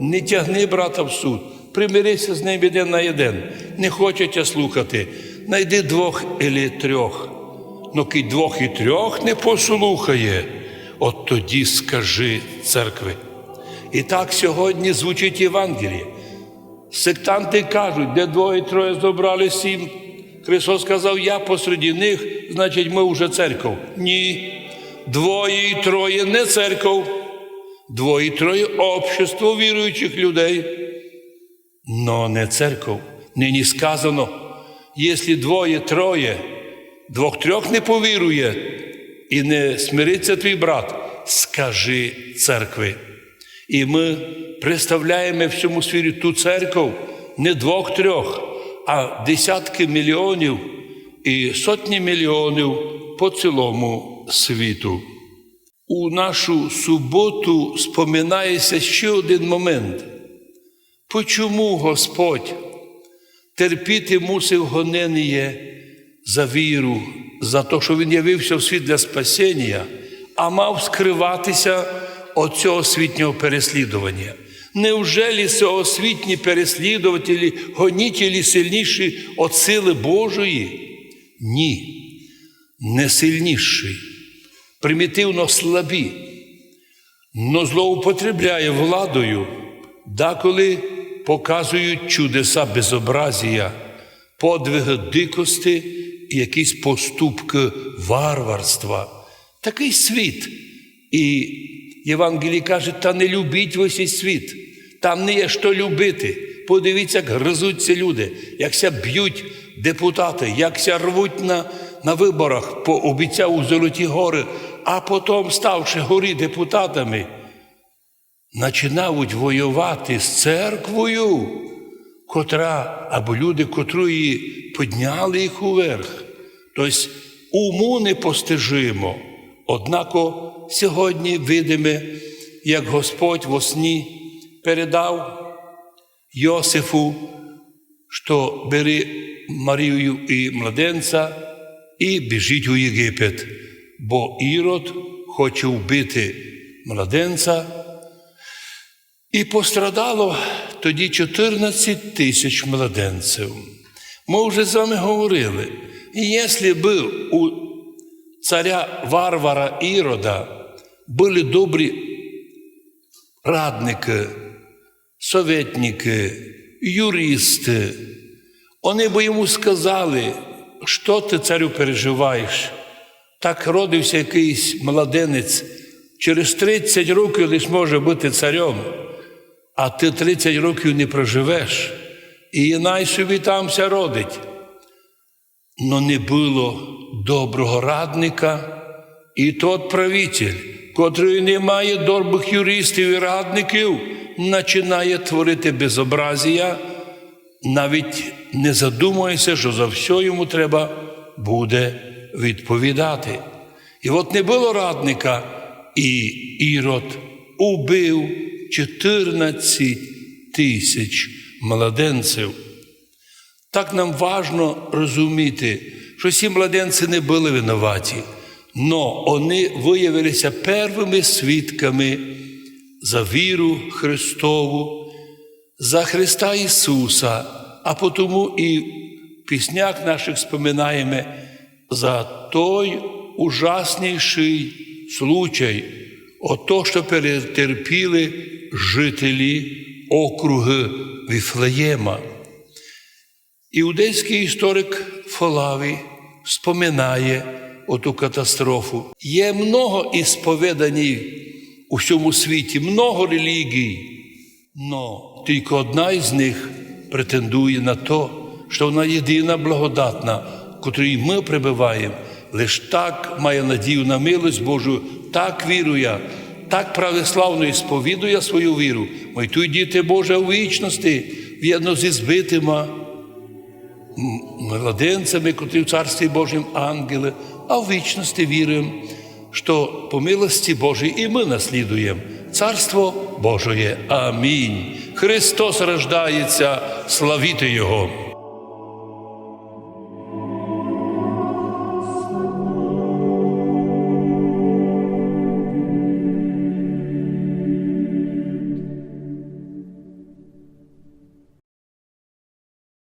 Не тягни брата в суд, примирися з ним один на один. Не хоче тя слухати. Найди двох або трьох. Ну кий двох і трьох не послухає, от тоді скажи церкви. І так сьогодні звучить Євангеліє. Сектанти кажуть, де двоє троє зібрали сім. Христос сказав, я посереді них, значить, ми вже церков. Ні. Двоє і троє не церков. Двоє троє общество віруючих людей. Но не церков. Нині сказано, якщо двоє троє, двох-трьох не повірує і не смириться твій брат, скажи церкви. І ми представляємо в цьому світі ту церкву не двох-трьох, а десятки мільйонів і сотні мільйонів по цілому світу. У нашу суботу споминається ще один момент. Почому Господь терпіти мусив гонення за віру, за те, що Він явився в світ для спасіння, а мав скриватися від цього світнього переслідування? Невже освітні переслідувателі, гонітелі сильніші від сили Божої? Ні, не сильніші, примітивно слабі, но злоупотребляє владою, деколи показують чудеса безобразія, подвиги дикості і якісь поступки варварства. Такий світ. І Євангелій каже, та не любіть цей світ, там не є що любити. Подивіться, як гризуться люди, як ся б'ють депутати, як ся рвуть на, на виборах, пообіцяв у Золоті гори, а потім, ставши горі депутатами, починають воювати з церквою, котра, або люди, котру її підняли їх уверх. Тобто уму непостижимо. Однако сьогодні видиме, як Господь во сні передав Йосифу, що бери Марію і младенця і біжіть у Єгипет, бо Ірод хоче вбити младенця. І пострадало тоді 14 тисяч младенців. Ми вже з вами говорили, якщо б у царя Варвара Ірода були добрі радники, советники, юристи, вони б йому сказали, що ти царю переживаєш. Так родився якийсь младенець, через 30 років лише може бути царем, а ти 30 років не проживеш, і най собі тамся родить. Но не було доброго радника, і тот правитель, котрий не має добрих юристів і радників, починає творити безобразія, навіть не задумується, що за все йому треба буде відповідати. І от не було радника, і Ірод убив 14 тисяч младенців. Так нам важно розуміти, що ці младенці не були винуваті, но вони виявилися первими свідками за віру Христову, за Христа Ісуса, а потому і в піснях наших споминаємо за той ужасніший случай, ото, що перетерпіли жителі округи Віфлеєма. Іудейський історик Фолавій споминає оту катастрофу. Є много ісповідані у всьому світі, много релігій, но тільки одна із них претендує на то, що вона єдина благодатна, котрій ми прибуваємо, лиш так має надію на милость Божу, так вірує, так православно і сповідує свою віру. Майтуй діти Боже у вічності, в'єдно зі збитима младенцями, котрі в Царстві Божім ангели, а в вічності віримо, що по милості Божій і ми наслідуємо Царство Божоє. Амінь. Христос рождається, славіти Його.